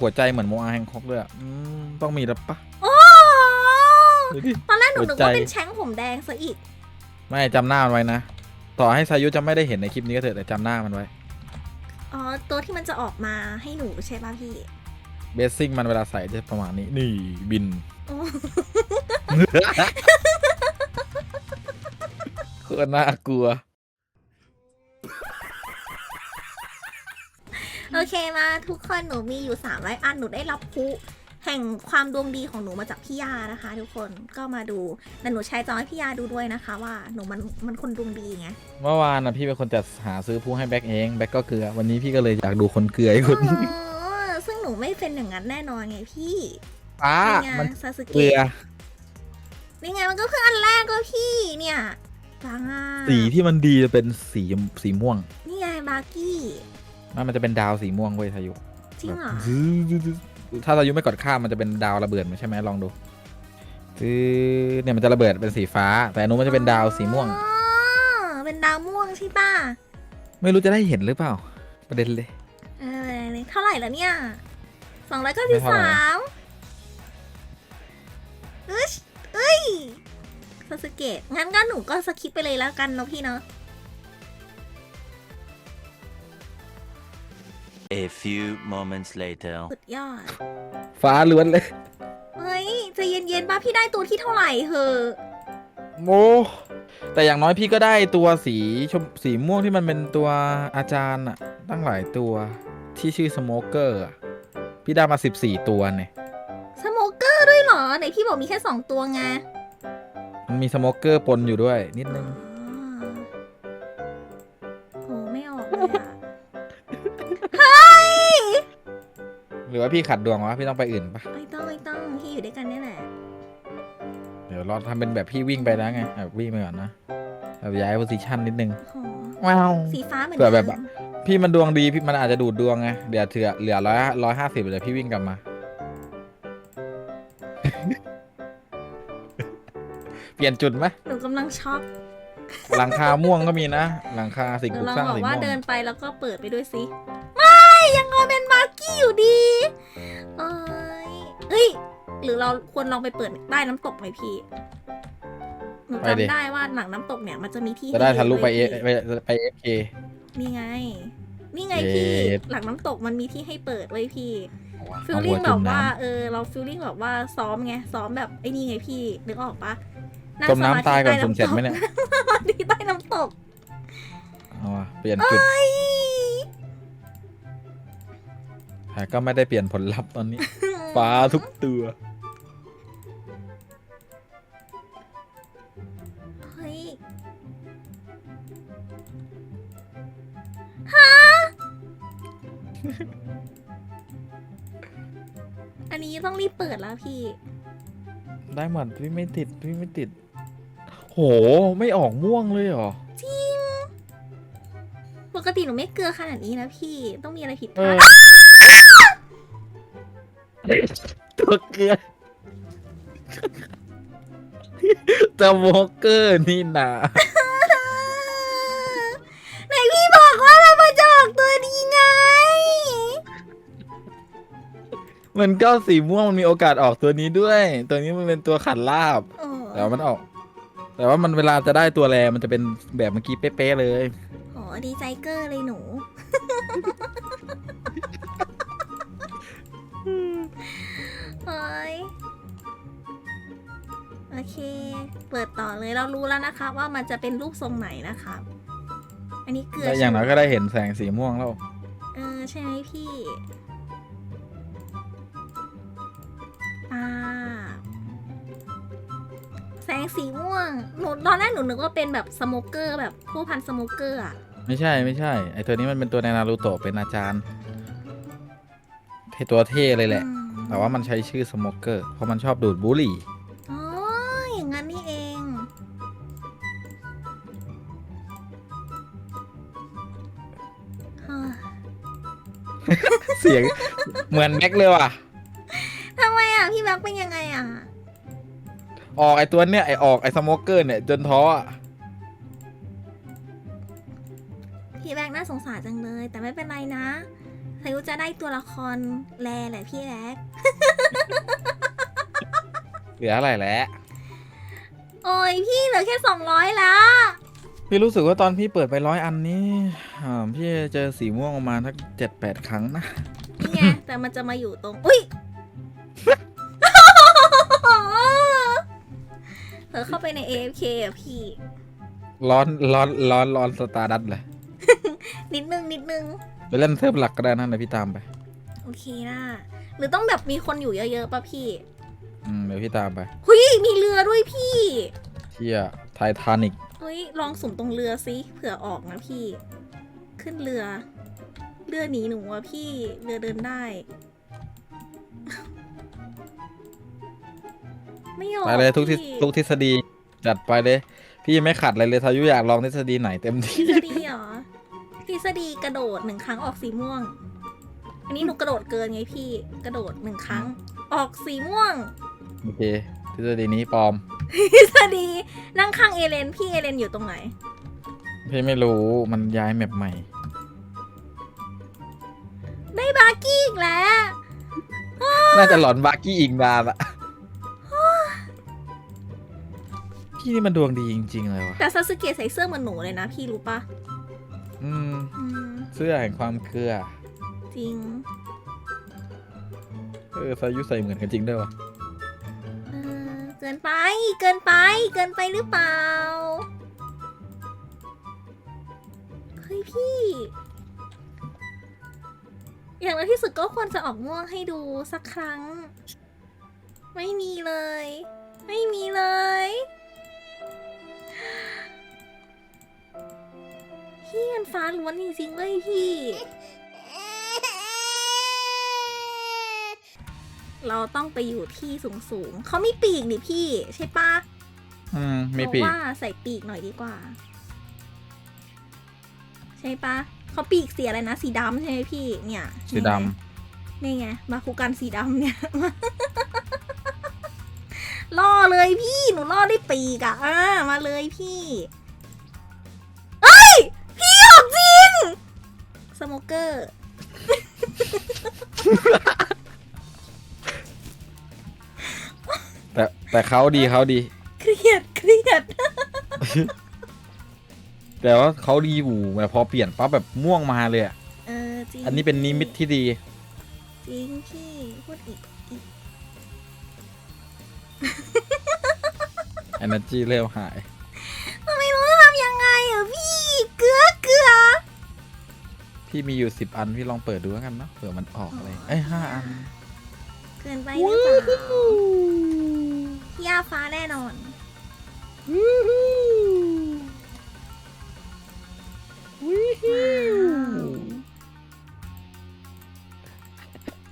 หัวใจเหมือนโมอาแฮงคอกด้วยอะอืมต้องมีแล้วปะโอ้ดูดิ ตอนแรกหนูนึกหัวใจว่าเป็นแชงผมแดงซะอีก ไม่จำหน้ามันไว้นะ ต่อให้สายุจะไม่ได้เห็นในคลิปนี้ก็เถอะแต่จำหน้ามันไว้ อ๋อ ตัวที่มันจะออกมาให้หนูใช่ป่ะพี่ เบสซิ่งมันเวลาใส่จะประมาณนี้ นี่บินโอ้โคตรน่ากลัว โอเคมาทุกคนหนูมีอยู่300อันหนูได้รับพลุแห่งความดวงดีของหนูมาจากพี่ยานะคะ ทุกคนก็มาดูแต่หนูแชร์จอให้พี่ยาดูด้วยนะคะ ว่าหนูมันมันคนดวงดีไงเมื่อวานนะพี่เป็นคนจัดหาซื้อผู้ให้แบ็คเองแบ็คก็เกลือวันนี้พี่ก็เลยอยากดูคนเกลือให้คุณอ๋อซึ่งหนูไม่เป็นอย่างนั้นแน่นอนไงพี่ป้านี่ไงมันซาสึเกลืเกะอนี่ไงมันก็คืออันแรกก็พี่เนี่ยบางอะสีที่มันดีจะเป็นสีสีม่วง นี่ไงบากี้ นั่นมันจะเป็นดาวสีม่วงเว้ยทายุจริงเหรอแบบถ้าทายุไม่กดข้ามมันจะเป็นดาวระเบิดใช่ไหมลองดูคือเนี่ยมันจะระเบิดเป็นสีฟ้า แต่อันนู้นมันจะเป็นดาวสีม่วง อ๋อ เป็นดาวม่วงใช่ป่ะไม่รู้จะได้เห็นหรือเปล่า ประเด็นเลย เออเท่าไหร่แล้วเนี่ยสองร้อยเก้าไม่สิบเท่าไหร่สามเอ้ยเอ้ยซาสึเกะงั้นก็หนูก็สคิปไปเลยแล้วกันเนาะพี่เนาะ A few moments later. สุดยอด ฟ้าล้วนเลย เฮ้ยใจะเย็นๆป่ะพี่ได้ตัวที่เท่าไหร่เหอะโมแต่อย่างน้อยพี่ก็ได้ตัวสีชมสีม่วงที่มันเป็นตัวอาจารย์อะตั้งหลายตัวที่ชื่อสโมเกอร์พี่ได้มาสิบสี่ตัวเนี่ย สโมเกอร์ด้วยเหรอไหนพี่บอกมีแค่สองตัวไง มันมีสโมเกอร์ปนอยู่ด้วยนิดนึง รือว่าพี่ขัดดวงวะพี่ต้องไปอื่นปะไม่ต้องไม่ต้องพี่อยู่ด้วยกันนี่แหละ เดี๋ยวเราทำเป็นแบบพี่วิ่งไปแล้วไงแบบวิ่งไปก่อนนะแบบย้ายโพซิชันนิดนึงโหว้าวสีฟ้าเหมือนเผื่อแบบดิมพี่มันดวงดีพี่มันอาจจะดูดดวงไงเดี๋ยวเถื่อเหลือร้อยร้อยห้าสิบเดี๋ยวพี่วิ่งกลับมา เปลี่ยนจุดไหมหนูกำลังช็อกหลังคาม่วงก็มีนะหลังคาสิ่งหนูปลูกลองสร้างบอกสีว่าม่วง เดินไปแล้วก็เปิดไปด้วยสิ ไม่ยังเอาเป็นมาร์ กี้อยู่ดีเอ้ยเฮ้ย หรือเราควรลองไปเปิดใต้น้ำตกไหมพี่ หนูจำได้ว่าหนังน้ำตกเนี่ยมันจะมีที่จะได้ทะลุไปเอให้ไปไปเอฟเค นี่ไง นี่ไงพี่ เย็ด หลังน้ำตกมันมีที่ให้เปิดไว้พี่ ฟิลเอาหัลิ่วงแบจุ่บมว่าน้ำเออเราฟิลลิ่งแบบว่าซ้อมไงซ้อมแบบไอ้นี่ไงพี่นึกออกปะงจมน้ำตายก่อนสสุ่มเสร็จไหมเนี่ยมาธิใต้น้ำตกเอาว่ะเปลี่ยนจุด เอ้ย แต่ก็ไม่ได้เปลี่ยนผลลัพธ์ตอนนี้ ฟ้าทุกตัว เฮ้ยฮะ อันนี้ต้องรีบเปิดแล้วพี่ ได้หมดพี่ไม่ติดพี่ไม่ติด โหไม่ออกม่วงเลยเหรอจริงปกติหนูไม่เกลือขนาดนี้นะพี่ ต้องมีอะไรผิดพเอลาอด ตัวเกลือสโมเกอร์นี่นะไหนพี่บอกว่าเรามาจอกตัวนี้ไง มันก็สีม่วงมันมีโอกาสออกตัวนี้ด้วย ตัวนี้มันเป็นตัวขัดลาบ โอ้แต่ว่ามันออก แต่ว่ามันเวลาจะได้ตัวแรมันจะเป็นแบบเมื่อกี้เป๊ะๆเลย โหดีใจเกอร์เลยหนู เฮ้ยโอเค เปิดต่อเลยเรารู้แล้วนะคะ ว่ามันจะเป็นรูปทรงไหนนะคะอันนี้เกลือแล้วอย่างน้อยใช่ก็ไหมได้เห็นแสงสีม่วงแล้ว เออใช่ไหมพี่อ่าแสงสีม่วง หนูตอนแรกหนูนึกว่าเป็นแบบสโมเกอร์แบบผู้พันสโมเกอร์อะไม่ใช่ไม่ใช่ ไอตัวนี้มันเป็นตัวในนารูโตะเป็นอาจารย์เทตัวเท่เลยแหละ อืม แต่ว่ามันใช้ชื่อสโมเกอร์เพราะมันชอบดูดบุหรี่ อ๋อ อย่างนั้นนี่เองเฮ้ยเสียงเหมือนแม็กเลยว่ะทำไมอะ พี่แบ็คเป็นยังไงอะ ออกไอตัวเนี้ยไอออกไอสโมเกอร์เนี่ย จนท้ออะพี่แบ็คน่าสงสารจังเลย แต่ไม่เป็นไรนะ สายุจะได้ตัวละครแลแหละพี่แอ๊กเหลืออะไรแล้วโอ้ยพี่เหลือแค่สองร้อยละพี่รู้สึกว่าตอนพี่เปิดไปร้อยอันนี้อ่าพี่เจอสีม่วงประมาณทักเจ็ดแปดครั้งนะ นี่ไงแต่มันจะมาอยู่ตรง อุ้ยเธอเข้าไปใน AFK อะพี่ ร้อนร้อนร้อนร้อนสตาร์ดัตเลย นิดนึงนิดนึง ไปเล่นเซิร์ฟหลักก็ได้นะเดี๋ยวพี่ตามไป โอเคนะหรือต้องแบบมีคนอยู่เยอะๆป่ะพี่อืมเดี๋ยวพี่ตามไปหุยมีเรือด้วยพี่เที่ยไททานิกเฮ้ยลองสุ่มตรงเรือสิเผื่อออกนะพี่ ขึ้นเรือ เรือหนีหนูอะพี่เรือเดินได้ ไม่ออกไปเลยทุกทฤพี่ ทุกทฤษฎีจัดไปเลย พี่ไม่ขัดอะไรเลยทายุอยากลองทฤษฎีไหนเต็มทที่ฤษฎีเหรอ ทฤษฎีกระโดดหนึ่งครั้งออกสีม่วง อันนี้หนูกระโดดเกินไงพี่ กระโดดหนึ่งครั้ง ออกสีม่วง โอเคทฤษฎีนี้ปลอมทฤษฎีนั่งข้างเอเลนพี่เอเลนอยู่ตรงไหน พี่ไม่รู้มันย้ายแมปใหม่ ได้บาร์กี้อีกแล้ว น่าจะหลอนบาร์กี้อีกนานละพี่นี่มันดวงดีจริง ๆ เลยวะแต่ซาสึเกะใส่เสื้อเหมือนหนูเลยนะพี่รู้ปะ อืม อืมเสื้อแห่งความเกลือ จริงเออทายุใส่เหมือนกันจริงด้วยวะเออเกินไป เกินไป เกินไปหรือเปล่า เฮ้ยพี่ อย่างน้อยที่สุดก็ควรจะออกม่วงให้ดูสักครั้ง ไม่มีเลย ไม่มีเล ฟ้าล้วนจริงๆเลยพี่ เราต้องไปอยู่ที่สูงๆ เขามีปีกนี่พี่ ใช่ปะอืมไม่เราปีกว่าใส่ปีกหน่อยดีกว่า ใช่ปะเขาปีกสีอะไรนะ สีดำใช่ไหมพี่ เนี่ย สีดนี่ไงบาคูกันสีดำเนี่ยล่อเลยพี่ หนูล่อได้ปีกอะอ่ามาเลยพี่ สโมเกอร์ำแต่แต่เขาดีเขาดี เครียดเครียด แต่ว่าเขาดีอยู่แบบพอเปลี่ยนปั๊บแบบม่วงมาเลยอะเออจริงอันนี้เป็นนิมิตที่ดี จริงพี่พูดอีกอีก energy เริ่มหาย ไม่รู้จะทำยังไงอะพี่ เกลือเกลือ พี่มีอยู่สิบอัน พี่ลองเปิดดูแล้วกันเนอะเผื่อมันออกอะไร เอ้ยห้าอันเกินไปหรือเปล่าพี่ยาฟ้าแน่นอน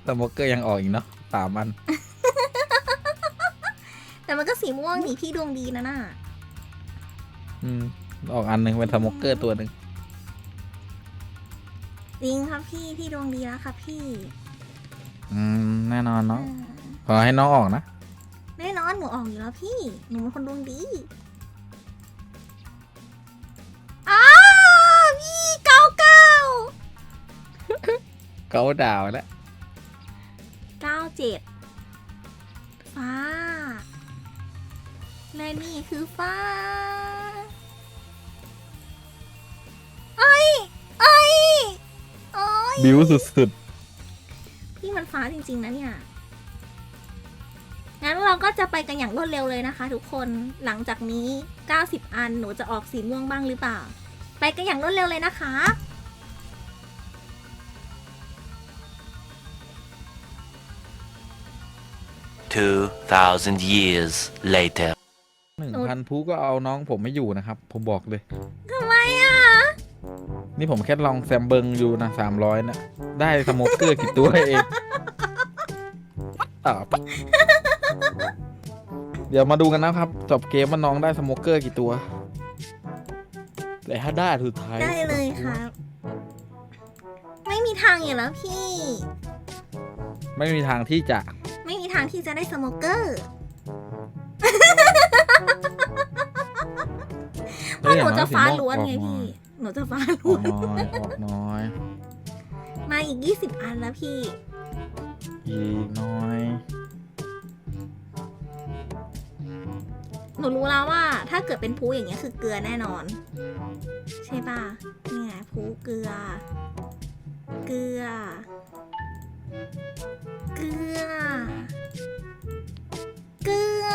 สโมกเกอร์ยังออกอีกเนาะสามอัน แต่มันก็สีม่วงนี่พี่ดวงดีนะน่ะ อืม ออกอันหนึ่งเป็นสโมกเกอร์ตัวหนึ่ง จริงครับพี่พี่ดวงดีแล้วครับพี่อืมแน่นอนเอเนาะอขอให้น้องออกนะ แน่นอนหนูออกอยู่แล้วพี่ หนูเป็นคนดวงดีอ้าพี่เก้าเก้าเก้าดาวแล้ว เก้าเจ็ดฟ้าและนี่คือฟ้า บิวสุดพี่มันฟ้าจริง ๆ นะเนี่ย งั้นเราก็จะไปกันอย่างรวดเร็วเลยนะคะ ทุกคน หลังจากนี้ 90 อันหนูจะออกสีม่วงบ้างหรือเปล่า ไปกันอย่างรวดเร็วเลยนะคะ2,000 years later. ๆหนึ่งพันพูก็เอาน้องผมไม่อยู่นะครับ ผมบอกเลยทำไมอะ นี่ผมแค่ลองแซมเบิงอยู่นะสามร้อยนะได้สโมกเกอร์กี่ตัวเองอ่าเดี๋ยวมาดูกันนะครับ จบเกมว่าน้องได้สโมกเกอร์กี่ตัว แต่ถ้าได้สุดท้ายได้เลยครับ ไม่มีทางอยู่แล้วพี่ ไม่มีทางที่จะ ไม่มีทางที่จะได้สโมเกอร์เพราะหนูจะฟ้าล้วนไงพี่ หนูจะฟ้าอล้อวกนน้อยออกน้อยมาอีกยี่สิบอันแล้วพี่ อีกน้อยหนูรู้แล้วว่าถ้าเกิดเป็นพูอย่างเงี้ยคือเกลือแน่นอน ใช่ป่ะนี่ไงพูเกลือ เกลือ เกลือ เกลือ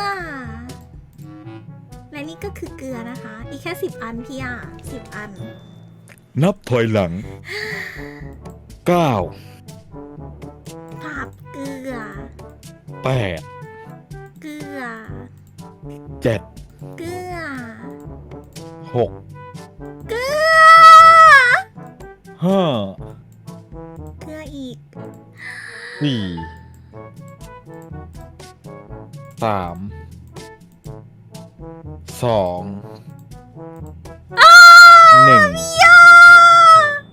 และนี่ก็คือเกลือนะคะ อีกแค่สิบอันพี่อะสิบอัน นับถอยหลังเก้าภาพเกลือ แปดเกลือ เจ็ดเกลือ หกเกลือ ห้าเกลืออีก สี่สาม สองหนึ่ง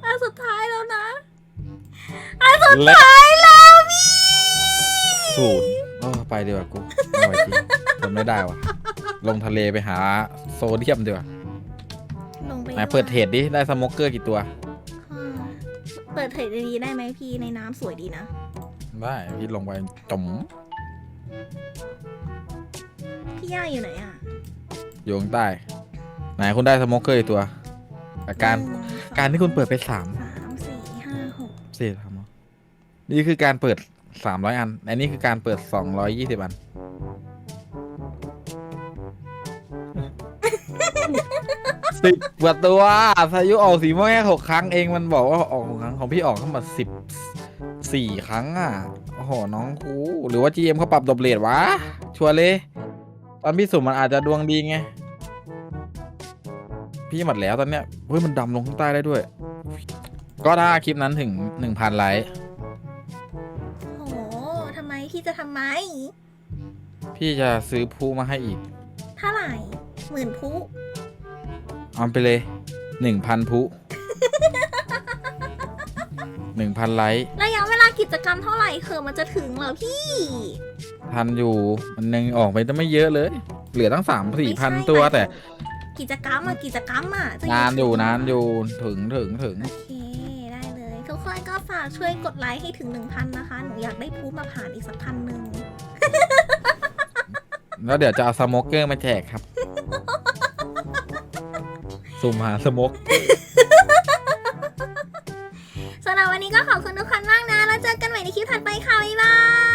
อันสุดท้ายแล้วนะ อันสุดและท้ายแล้วพี่ศูนย์เออไปดีกว่ากูไม่ไหวจริงทนไม่ได้ว่ะ ลงทะเลไปหาโซเดียมดีกว่าลงไปไหนเปิดเทรดดิ ได้สโมกเกอร์กี่ตัวอ่าเปิดเทรดดีๆได้ไหมพี่ในน้ำสวยดีนะ ได้พี่ลงไปจมพี่ย่าอยู่ไหนอะ อยู่ข้างใต้ ไหนคุณได้สโมกเกอร์กี่ตัวอาการหนึ่งสองการที่คุณเปิดไปสามสามสี่ห้าหกสี่ทำเหรอนี่คือการเปิดสามร้อยอันอันนี้คือการเปิดสองร้อยยี่สิบอัน สิบกว่าตัวพายุออกสีม่วงแค่หกครั้งเองมันบอกว่าออกหกครั้งของพี่ออกทั้งหมดสิบสี่ครั้งอะโอ้โหน้องกูหรือว่า GM เขาปรับดบเลทวะ ชัวร์เลย ตอนพี่สุ่มมันอาจจะดวงดีไง พี่หมดแล้วตอนเนี้ยเฮ้ยมันดำลงข้างใต้ได้ด้วย ก็ถ้าคลิปนั้นถึงหนึ่งพันไลค์โอ้โหทำไมพี่จะทำไม พี่จะซื้อผู้มาให้อีก เท่าไหร่หมื่นพุเอาไปเลยหนึ่งพันผู้หนึ่งพั นไลค์ระยะเวลากิจกรรมเท่าไหร่เคือมันจะถึงเหรอพี่ทันอยู่มันยังออกไปตั้งไม่เยอะเลย เหลือตั้งสามสี่พันไม่ใช่ตัวหมายถึงแต่ กิจกรรมอะกิจกรรมอะจะนานอยู่ถึงนานอยู่ถึงถึงถึงโอเคได้เลยทุกคนก็ฝากช่วยกดไลค์ให้ถึง 1,000 นะคะ หนูอยากได้พูมาผ่านอีกสักพันหนึ่งแล้วเดี๋ยวจะเอาสโมกเกอร์มาแจกครับ สุ่มหาสโมก ในคลิปถัดไปค่ะบ๊ายบาย